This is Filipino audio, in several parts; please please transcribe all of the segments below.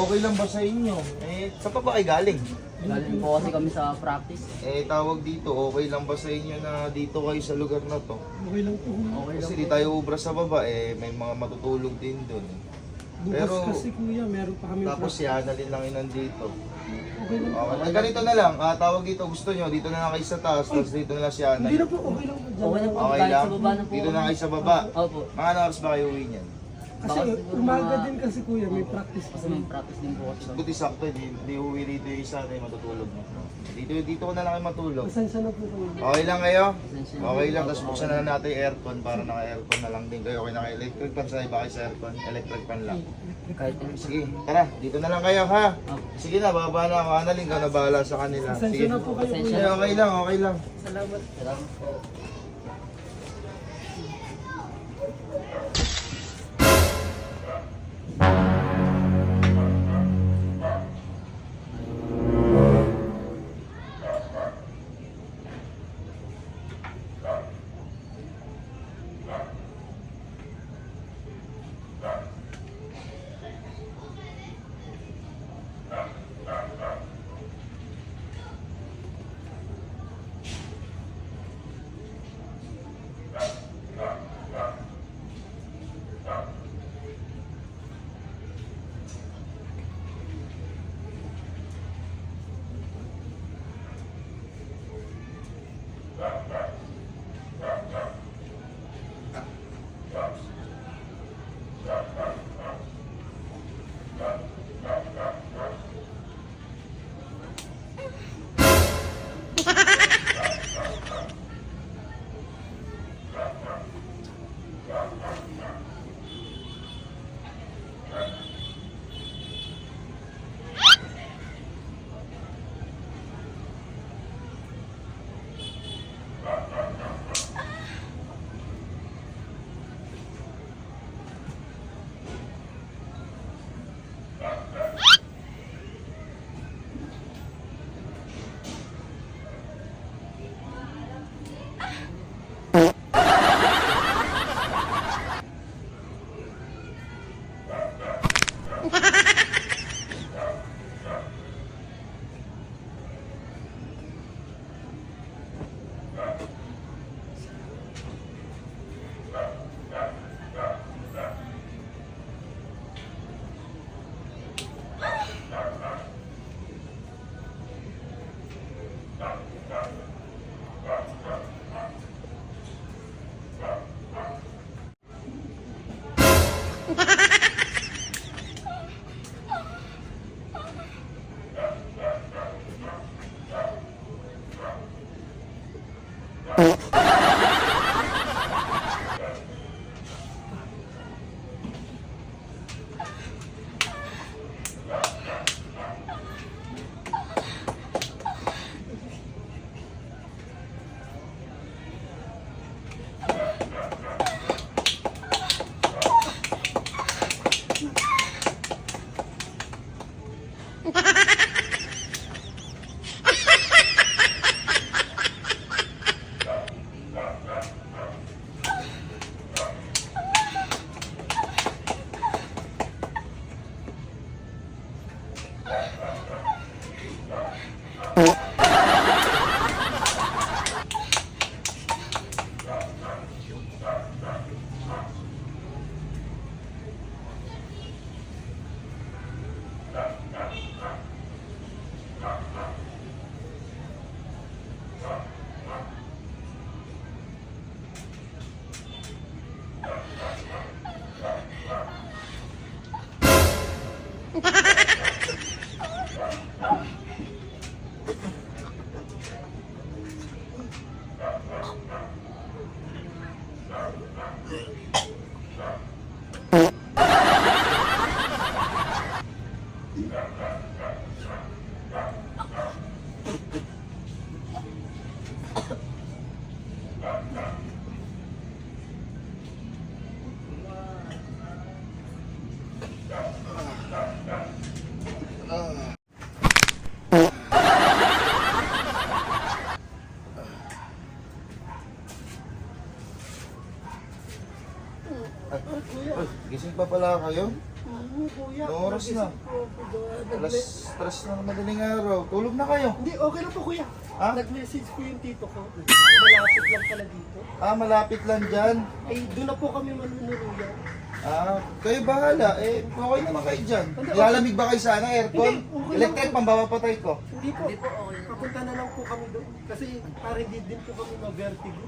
okay lang ba sa inyo? Eh, sa pa ba kayo galing? Galing po kasi kami sa practice. Eh, tawag dito, okay lang ba sa inyo na dito kayo sa lugar na to? Okay lang po. Okay lang Kasi po. di tayo ubra sa baba, eh, may mga matutulog din dun. Bukas Pero- kasi kuya, meron pa kami Tapos yan, alin lang yun nandito. Okay lang po. Okay, eh, ganito na lang, ah, tawag dito, gusto nyo, dito na lang kayo sa taas, tapos dito na lang si Ana. Hindi na po, okay lang po. dyan. Okay na po. Okay Kahit lang? sa baba na po Dito na kami. kayo sa baba. Opo. Mga ano oras ba kayo uwi niyan? Kasi Baka siguro umaga mga- din kasi kuya, may practice Kasi kami. may practice din po kasi. Buti sakto, di, di uwi dito yung isa, na matutulog mo. Dito, dito ko na lang kayo matulog. Pasensya na po kuya. Okay lang kayo? Na. Okay lang, tapos buksan na natin yung aircon para naka-aircon na lang din kayo. Okay, naka-electric fan sa iba kayo sa aircon, electric fan lang. Kahit Sige, tara, dito na lang kayo ha. Sige na, bababa na ako. Annalyn, ka na bahala sa kanila. Pasensya Sige. na po kayo Pasensya kuya. okay lang, okay lang. Salamat. Salamat po. Ha ha ha! করা Ay, gising pa pala kayo? Oo, kuya. Anong oras na? Po. Alas stress na ng madaling araw. Tulog na kayo. Hindi, okay lang po kuya. Ha? Nag-message po yung tito ko. Malapit lang pala dito. Ah, malapit lang dyan. Ay, doon na po kami manunuruyan. Ah, kayo bahala. Eh, okay naman kayo dyan. Hindi, Nilalamig ba kayo sana, aircon? Hindi, okay lang Electric, po. pambabapatay ko. Hindi po. Papunta na lang po kami doon. Kasi para hindi din po kami ma-vertigo.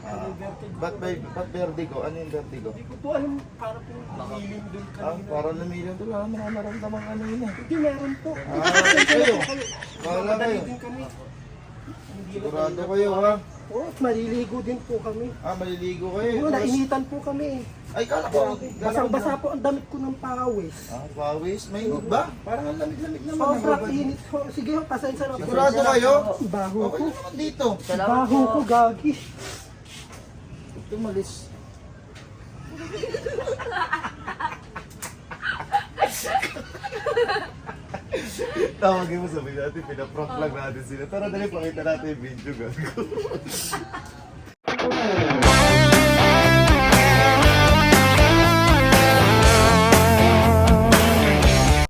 Ah, May vertigo. ba't, may, ba't vertigo? Ano yung vertigo? Hindi ko po alam. Para po hiling doon Ah, kanina. parang namilyon to lang. Mga naramdaman ano yun eh. Hindi, meron po. Ah, kayo. Bahala Madali kayo. din kami. Hindi na Sigurado kayo ha. Oo, at maliligo din po kami. Ah, maliligo kayo. Oo, Tapos- nainitan po kami. Ay, kala ko. Basang-basa po ang damit ko ng pawis. Ah, pawis. Mainit ba? Parang ang lamig-lamig naman. Sobrang init po. Sige, pasensya na po. Sigurado kayo? Baho Okay ko. naman dito. Salamat Baho po. ko, gagi. Tumalis. Tawagin mo sabihin natin, pinaprank lang natin sila. Tara, dali, pakita natin yung video.